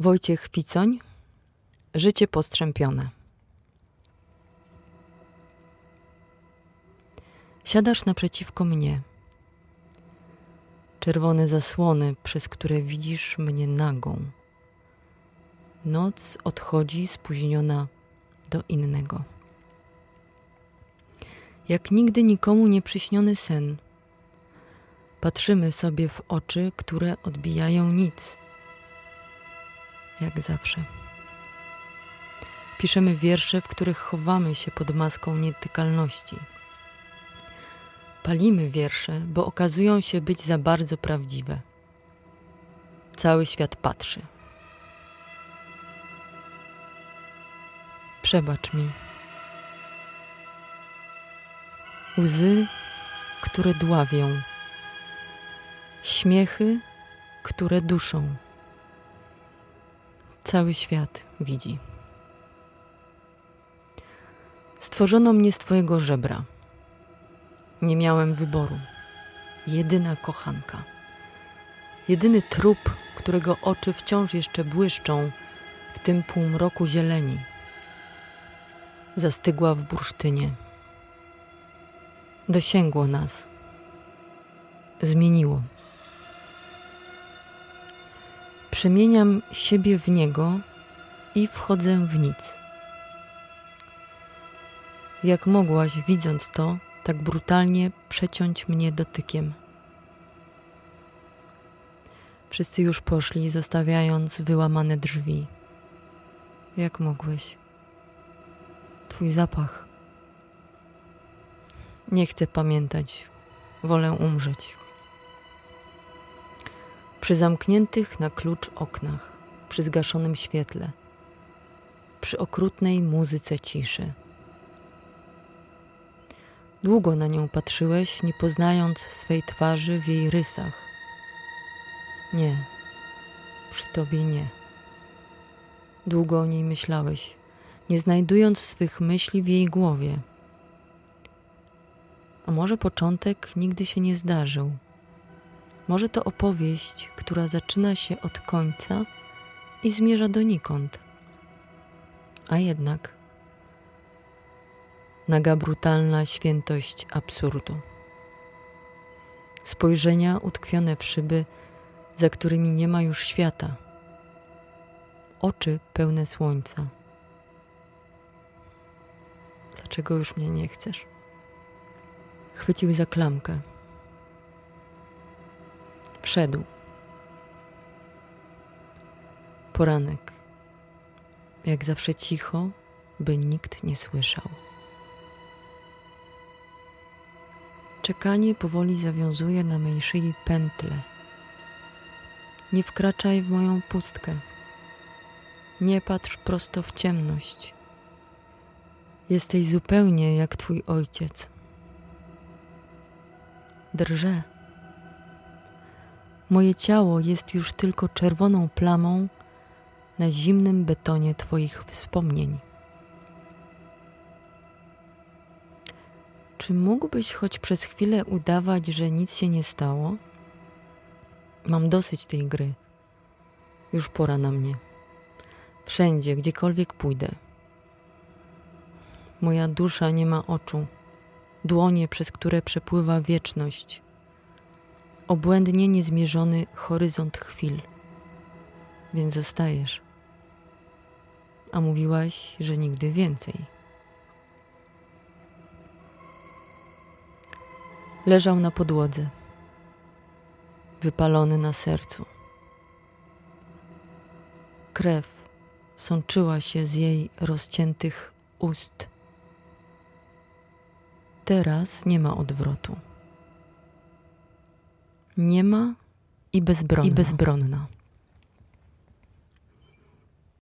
Wojciech Ficoń Życie postrzępione. Siadasz naprzeciwko mnie. Czerwone zasłony, przez które widzisz mnie nagą. Noc odchodzi spóźniona do innego. Jak nigdy nikomu nie przyśniony sen. Patrzymy sobie w oczy, które odbijają nic. Jak zawsze. Piszemy wiersze, w których chowamy się pod maską nietykalności. Palimy wiersze, bo okazują się być za bardzo prawdziwe. Cały świat patrzy. Przebacz mi. Łzy, które dławią. Śmiechy, które duszą. Cały świat widzi. Stworzono mnie z Twojego żebra. Nie miałem wyboru. Jedyna kochanka. Jedyny trup, którego oczy wciąż jeszcze błyszczą w tym półmroku zieleni. Zastygła w bursztynie. Dosięgło nas. Zmieniło. Przemieniam siebie w niego i wchodzę w nic. Jak mogłaś, widząc to, tak brutalnie przeciąć mnie dotykiem? Wszyscy już poszli, zostawiając wyłamane drzwi. Jak mogłeś? Twój zapach. Nie chcę pamiętać, wolę umrzeć. Przy zamkniętych na klucz oknach, przy zgaszonym świetle, przy okrutnej muzyce ciszy. Długo na nią patrzyłeś, nie poznając swej twarzy w jej rysach. Nie, przy tobie nie. Długo o niej myślałeś, nie znajdując swych myśli w jej głowie. A może początek nigdy się nie zdarzył? Może to opowieść, która zaczyna się od końca i zmierza donikąd. A jednak naga brutalna świętość absurdu. Spojrzenia utkwione w szyby, za którymi nie ma już świata. Oczy pełne słońca. Dlaczego już mnie nie chcesz? Chwycił za klamkę. Wszedł. Poranek. Jak zawsze cicho, by nikt nie słyszał. Czekanie powoli zawiązuje na mej szyi pętle. Nie wkraczaj w moją pustkę. Nie patrz prosto w ciemność. Jesteś zupełnie jak twój ojciec. Drżę. Moje ciało jest już tylko czerwoną plamą na zimnym betonie Twoich wspomnień. Czy mógłbyś choć przez chwilę udawać, że nic się nie stało? Mam dosyć tej gry. Już pora na mnie. Wszędzie, gdziekolwiek pójdę. Moja dusza nie ma oczu, dłonie, przez które przepływa wieczność, obłędnie niezmierzony horyzont chwil. Więc zostajesz. A mówiłaś, że nigdy więcej. Leżał na podłodze, wypalony na sercu. Krew sączyła się z jej rozciętych ust. Teraz nie ma odwrotu. Nie ma i bezbronna. I bezbronna.